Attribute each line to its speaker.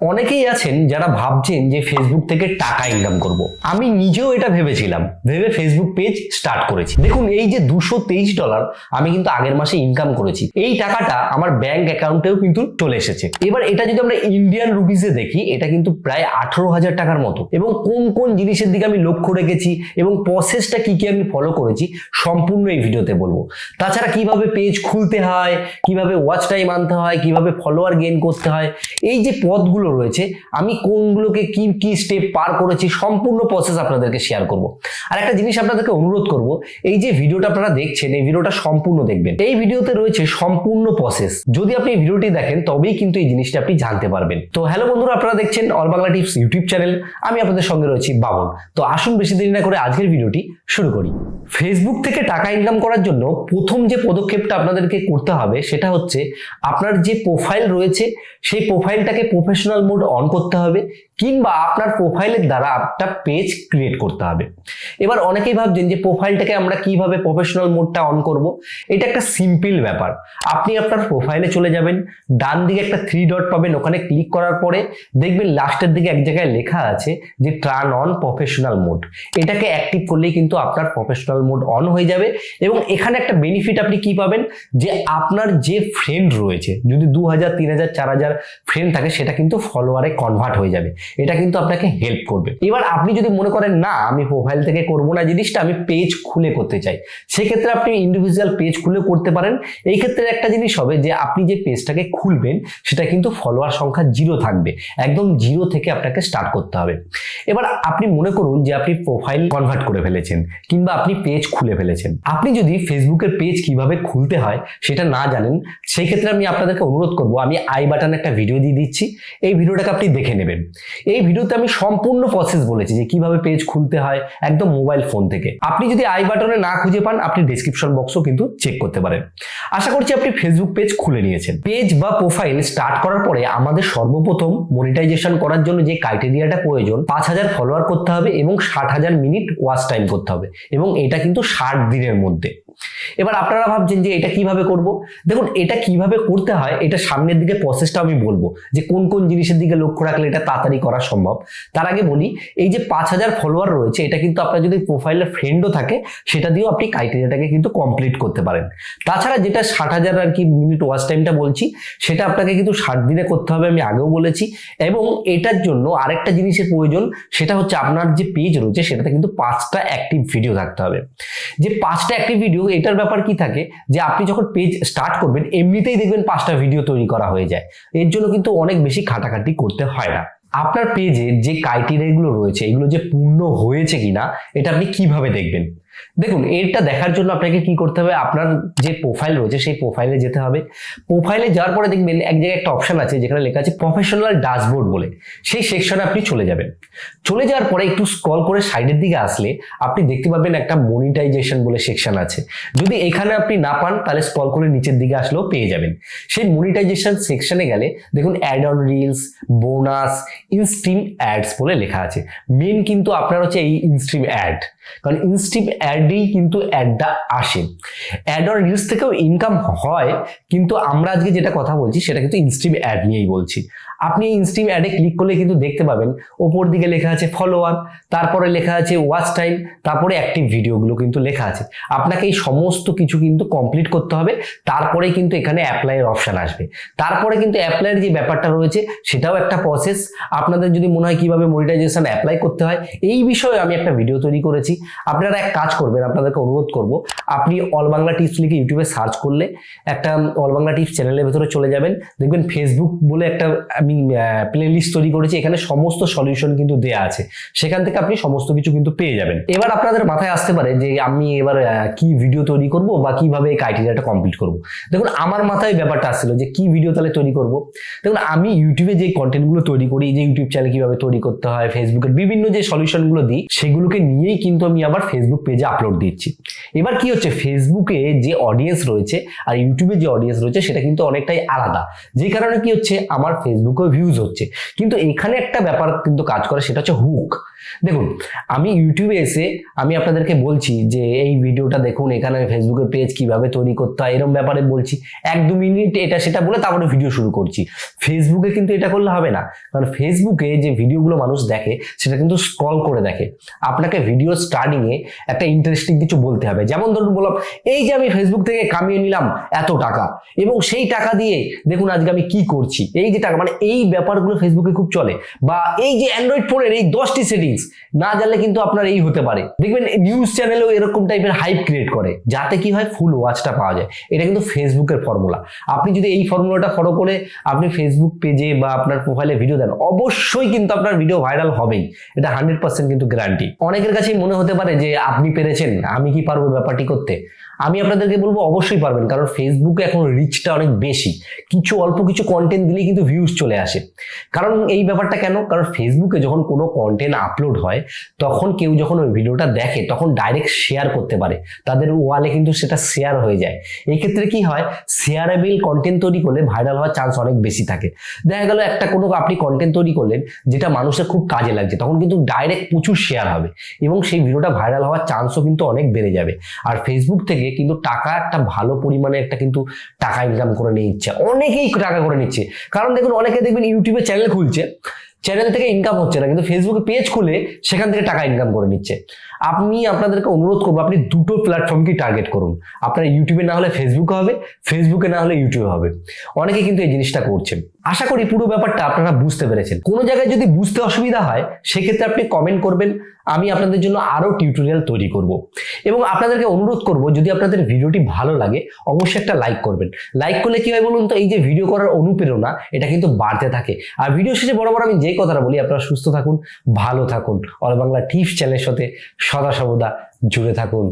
Speaker 1: অনেকেই আছেন যারা ভাবছেন যে ফেসবুক থেকে টাকা ইনকাম করব। আমি নিজেও এটা ভেবেছিলাম। ভেবে ফেসবুক পেজ স্টার্ট করেছি। দেখুন, এই যে দুশো তেইশ ডলার আমি কিন্তু আগের মাসে ইনকাম করেছি। এই টাকাটা আমার ব্যাংক অ্যাকাউন্টেও কিন্তু চলে এসেছে। এবার এটা যদি আমরা ইন্ডিয়ান রুপিসে দেখি, এটা কিন্তু প্রায় আঠারো হাজার টাকার মতো। এবং কোন কোন জিনিসের দিকে আমি লক্ষ্য রেখেছি এবং প্রসেসটা কি কি আমি ফলো করেছি, সম্পূর্ণ এই ভিডিওতে বলব। তাছাড়া কীভাবে পেজ খুলতে হয়, কীভাবে ওয়াচ টাইম আনতে হয়, কীভাবে ফলোয়ার গেইন করতে হয়, এই যে পথগুলো রয়েছে, আমি কোনগুলোকে কি কি স্টেপ পার করেছি, সম্পূর্ণ প্রসেস আপনাদেরকে শেয়ার করব। আর একটা জিনিস আপনাদেরকে অনুরোধ করব, এই যে ভিডিওটা আপনারা দেখছেন, এই ভিডিওটা সম্পূর্ণ দেখবেন। এই ভিডিওতে রয়েছে সম্পূর্ণ প্রসেস যদি আপনি এই ভিডিওটি দেখেন, তবেই কিন্তু এই জিনিসটা আপনি জানতে পারবেন। তো হ্যালো বন্ধুরা, আপনারা দেখছেন all Bangla tips YouTube channel আমি আপনাদের সঙ্গে রয়েছি বাবন। তো আসুন বেশি দেরি না করে আজকের ভিডিওটি শুরু করি। ফেসবুক থেকে টাকা ইনকাম করার জন্য প্রথম যে পদক্ষেপটা আপনাদেরকে করতে হবে সেটা হচ্ছে আপনার যে প্রোফাইল রয়েছে, সেই প্রোফাইলটাকে প্রফেশনাল মোড অন করতে হবে। কিংবা আপনার প্রোফাইলের দ্বারা একটা পেজ ক্রিয়েট করতে হবে। এবার অনেকেই ভাবছেন যে প্রোফাইলটাকে আমরা কীভাবে প্রফেশনাল মোডটা অন করব? এটা একটা সিম্পল ব্যাপার। আপনি আপনার প্রোফাইলে চলে যাবেন, ডান দিকে একটা থ্রি ডট পাবেন, ওখানে ক্লিক করার পরে দেখবেন লাস্টের দিকে এক জায়গায় লেখা আছে যে টার্ন অন প্রফেশনাল মোড এটাকে অ্যাক্টিভ করলেই কিন্তু আপনার প্রফেশনাল মোড অন হয়ে যাবে এবং এখানে একটা বেনিফিট আপনি কি পাবেন? যে আপনার যে ফ্রেন্ড রয়েছে, যদি দু হাজার তিন হাজার চার হাজার ফ্রেন্ড থাকে, সেটা কিন্তু ফলোয়ারে কনভার্ট হয়ে যাবে। এটা কিন্তু আপনাকে হেল্প করবে। এবার আপনি যদি মনে করেন, না, আমি প্রোফাইল থেকে করব না, জিনিসটা আমি পেজ খুলে করতে চাই। সেক্ষেত্রে আপনি ইন্ডিভিজুয়াল পেজ খুলে করতে পারেন। এই ক্ষেত্রে একটা জিনিস হবে যে, আপনি যে পেজটাকে খুলবেন, সেটা কিন্তু ফলোয়ার সংখ্যা জিরো থাকবে। একদম জিরো থেকে আপনাকে স্টার্ট করতে হবে। এবার আপনি মনে করুন যে, আপনি প্রোফাইল কনভার্ট করে ফেলেছেন, কিংবা আপনি পেজ খুলে ফেলেছেন। আপনি যদি ফেসবুকের পেজ কীভাবে খুলতে হয়, সেটা না জানেন, সেই ক্ষেত্রে আমি আপনাদেরকে অনুরোধ করব, আমি আই বাটনে একটা ভিডিও দিয়ে দিচ্ছি। এই ভিডিওটাকে আপনি দেখে নেবেন। এই ভিডিওতে আমি সম্পূর্ণ প্রসেস বলেছি যে কীভাবে পেজ খুলতে হয় একদম মোবাইল ফোন থেকে। আপনি যদি আই বাটনে না খুঁজে পান, আপনি ডিসক্রিপশন বক্সও কিন্তু চেক করতে পারেন। আশা করছি আপনি ফেসবুক পেজ খুলে নিয়েছেন। পেজ বা প্রোফাইল স্টার্ট করার পরে আমাদের সর্বপ্রথম মনিটাইজেশন করার জন্য যে ক্রাইটেরিয়াটা প্রয়োজন, পাঁচ হাজার ফলোয়ার করতে হবে এবং ষাট হাজার মিনিট ওয়াচ টাইম করতে হবে। এবং এটা কিন্তু ষাট দিনের মধ্যে। এবার আপনারা ভাবছেন যে এটা কীভাবে করব? দেখুন, এটা কীভাবে করতে হয়, এটা সামনের দিকে প্রসেসটা আমি বলব, যে কোন কোন জিনিসের দিকে লক্ষ্য রাখলে এটা তাড়াতাড়ি করা সম্ভব। তার আগে বলি, এই যে পাঁচ হাজার ফলোয়ার রয়েছে, এটা কিন্তু আপনার যদি প্রোফাইলের ফ্রেন্ডও থাকে, সেটা দিয়েও আপনি ক্রাইটেরিয়াটাকে কিন্তু কমপ্লিট করতে পারেন। তাছাড়া যেটা ষাট হাজার আর কি মিনিট ওয়াচ টাইমটা বলছি, সেটা আপনাকে কিন্তু ষাট দিনে করতে হবে আমি আগেও বলেছি। এবং এটার জন্য আরেকটা জিনিসের প্রয়োজন, সেটা হচ্ছে আপনার যে পেজ রয়েছে, সেটাতে কিন্তু পাঁচটা অ্যাক্টিভ ভিডিও থাকতে হবে। যে পাঁচটা অ্যাক্টিভ ভিডিও এটার ব্যাপার কি থাকে যে আপনি যখন পেজ স্টার্ট করবেন, এমনিতেই দেখবেন পাঁচটা ভিডিও তৈরি করা হয়ে যায়। এর জন্য কিন্তু অনেক বেশি খাটাখাটি করতে হয় না। আপনার পেজে যে ক্রাইটেরিয়াগুলো রয়েছে, এগুলো যে পূর্ণ হয়েছে কিনা, এটা আপনি কীভাবে দেখবেন? দেখুন, এটা দেখার জন্য আপনাকে কি করতে হবে? আপনার যে প্রোফাইল রয়েছে, সেই প্রোফাইলে যেতে হবে। প্রোফাইলে যাওয়ার পরে দেখবেন এক জায়গায় একটা অপশন আছে, যেখানে লেখা আছে প্রফেশনাল ড্যাশবোর্ড বলে। সেই সেকশনে আপনি চলে যাবেন। চলে যাওয়ার পরে একটু স্ক্রল করে সাইডের দিকে আসলে আপনি দেখতে পাবেন একটা মনিটাইজেশন বলে সেকশন আছে। যদি এখানে আপনি না পান, তাহলে স্ক্রল করে নিচের দিকে আসলেও পেয়ে যাবেন। সেই মনিটাইজেশন সেকশনে গেলে দেখুন ad on reels bonus instream ads বলে লেখা আছে। মেন কিন্তু আপনার হচ্ছে এই ইনস্ট্রিম অ্যাড কারণ ইনস্ট্রিম অ্যাডেই কিন্তু অ্যাডটা আসে। অ্যাড অন রিলস থেকেও ইনকাম হয়, কিন্তু আমরা আজকে যেটা কথা বলছি সেটা কিন্তু ইনস্ট্রিম অ্যাড নিয়েই বলছি। আপনি ইনস্ট্রিম অ্যাডে ক্লিক করলে কিন্তু দেখতে পাবেন, ওপর দিকে লেখা আছে ফলোয়ার তারপরে লেখা আছে ওয়াচ টাইম তারপরে অ্যাক্টিভ ভিডিওগুলো কিন্তু লেখা আছে। আপনাকে এই সমস্ত কিছু কিন্তু কমপ্লিট করতে হবে, তারপরে কিন্তু এখানে অ্যাপ্লাইয়ের অপশান আসবে। তারপরে কিন্তু অ্যাপ্লাইয়ের যে ব্যাপারটা রয়েছে, সেটাও একটা প্রসেস আপনাদের যদি মনে হয় কীভাবে মনিটাইজেশন অ্যাপ্লাই করতে হয়, এই বিষয়ে আমি একটা ভিডিও তৈরি করেছি। আপনারা এক কাজ করবেন, আপনাদেরকে অনুরোধ করব, আপনি অল বাংলা টিপস লিখে ইউটিউবে সার্চ করলে একটা অল বাংলা টিপস চ্যানেলের ভেতরে চলে যাবেন। দেখবেন ফেসবুক বলে একটা, আমি প্লে লিস্ট তৈরি করেছি, এখানে সমস্ত সলিউশন কিন্তু দেয়া আছে। সেখান থেকে আপনি সমস্ত কিছু কিন্তু পেয়ে যাবেন। এবার আপনাদের মাথায় আসতে পারে যে আমি এবার কি ভিডিও তৈরি করব বা কীভাবে এই ক্রাইটেরিয়াটা কমপ্লিট করব। দেখুন, আমার মাথায় ব্যাপারটা আসছিল যে কি ভিডিও তাহলে তৈরি করব। দেখুন, আমি ইউটিউবে যে কন্টেন্টগুলো তৈরি করি, যে ইউটিউব চ্যানেল কীভাবে তৈরি করতে হয় ফেসবুকের বিভিন্ন যে সলিউশনগুলো দিই, সেগুলোকে নিয়েই কিন্তু আমি আবার ফেসবুক পেজে আপলোড দিচ্ছি। এবার কি হচ্ছে? ফেসবুকে যে অডিয়েন্স রয়েছে আর ইউটিউবে যে অডিয়েন্স রয়েছে, সেটা কিন্তু অনেকটাই আলাদা। যে কারণে কি হচ্ছে? আমার ফেসবুকে ভিউজ হচ্ছে। কিন্তু এখানে একটা ব্যাপার কিন্তু কাজ করে, সেটা হচ্ছে হুক দেখুন, আমি ইউটিউবে এসে আমি আপনাদেরকে বলছি যে, এই ভিডিওটা দেখুন, এখানে ফেসবুকের পেজ কীভাবে তৈরি করতে হয় এরকম ব্যাপারে বলছি। এক দু মিনিট এটা সেটা বলে তারপরে ভিডিও শুরু করছি। ফেসবুকে কিন্তু এটা করলে হবে না। কারণ ফেসবুকে যে ভিডিওগুলো মানুষ দেখে, সেটা কিন্তু স্ক্রল করে দেখে। আপনাকে ভিডিও স্টার্টিংয়ে একটা ইন্টারেস্টিং কিছু বলতে হবে। যেমন ধরুন বললাম, এই যে আমি ফেসবুক থেকে কামিয়ে নিলাম এত টাকা এবং সেই টাকা দিয়ে দেখুন আজকে আমি কি করছি? এই যে টাকা মানে এই ব্যাপারগুলো ফেসবুকে খুব চলে। বা এই যে অ্যান্ড্রয়েড ফোনের এই দশটি সেটিংস না জানলে কিন্তু আপনার এই হতে পারে। দেখবেন নিউজ চ্যানেলেও এরকম টাইপের হাইপ ক্রিয়েট করে, যাতে কি হয় ফুল ওয়াচটা পাওয়া যায়। এটা কিন্তু ফেসবুকের ফর্মুলা আপনি যদি এই ফর্মুলাটা ফলো করে আপনি ফেসবুক পেজে বা আপনার প্রোফাইলে ভিডিও দেন, অবশ্যই কিন্তু আপনার ভিডিও ভাইরাল হবেই। এটা হান্ড্রেড পার্সেন্ট কিন্তু গ্যারান্টি অনেকের কাছেই মনে হতে পারে যে, আপনি পেরেছেন, আমি কি পারব ব্যাপারটি করতে? আমি আপনাদেরকে বলব, অবশ্যই পারবেন, কারণ ফেসবুকে এখন রিচটা অনেক বেশি। কিছু অল্প কিছু কন্টেন্ট দিলেই কিন্তু ভিউজ চলে আসে। কারণ এই ব্যাপারটা কেন? কারণ ফেসবুকে যখন কোনো কন্টেন্ট আপলোড হয়, তখন কেউ যখন ওই ভিডিওটা দেখে, তখন ডাইরেক্ট শেয়ার করতে পারে। তাদের ওয়ালে কিন্তু সেটা শেয়ার হয়ে যায়। এই ক্ষেত্রে কি হয়? শেয়ারেবল কন্টেন্ট তৈরি করলে ভাইরাল হওয়ার চান্স অনেক বেশি থাকে। দেখা গেল একটা কোনো আপনি কন্টেন্ট তৈরি করলেন, যেটা মানুষের খুব কাজে লাগছে, তখন কিন্তু ডাইরেক্ট প্রচুর শেয়ার হবে এবং সেই ভিডিওটা ভাইরাল হওয়ার চান্সও কিন্তু অনেক বেড়ে যাবে। আর ফেসবুক থেকে কিন্তু টাকা একটা ভালো পরিমাণে একটা কিন্তু টাকা ইনকাম করে নিয়ে নিচ্ছে। অনেকেই টাকা করে নিচ্ছে। কারণ দেখুন, অনেকে দেখবেন ইউটিউবে চ্যানেল খুলছে চ্যানেল থেকে ইনকাম হচ্ছে না, কিন্তু ফেসবুকে পেজ খুলে সেখান থেকে টাকা ইনকাম করে নিচ্ছে। আমি আপনাদেরকে অনুরোধ করব, আপনি দুটো প্ল্যাটফর্মকেই টার্গেট করুন। আপনার ইউটিউবে না হলে ফেসবুকে হবে ফেসবুকে না হলে ইউটিউবে হবে। অনেকে কিন্তু এই জিনিসটা করছেন। আশা করি পুরো ব্যাপারটা আপনারা বুঝতে পেরেছেন। কোনো জায়গায় যদি বুঝতে অসুবিধা হয়, সেক্ষেত্রে আপনি কমেন্ট করবেন, আমি আপনাদের জন্য আরও টিউটোরিয়াল তৈরি করব। এবং আপনাদেরকে অনুরোধ করব, যদি আপনাদের ভিডিওটি ভালো লাগে, অবশ্যই একটা লাইক করবেন। লাইক করলে কী হয় বলুন তো, এই যে ভিডিও করার অনুপ্রেরণা, এটা কিন্তু বাড়তে থাকে। আর ভিডিও শেষে বড় আমি যেই কথাটা বলি, আপনারা সুস্থ থাকুন, ভালো থাকুন। অল বাংলা টিপস চ্যানেলের সাথে সদা সর্বদা জুড়ে থাকুন।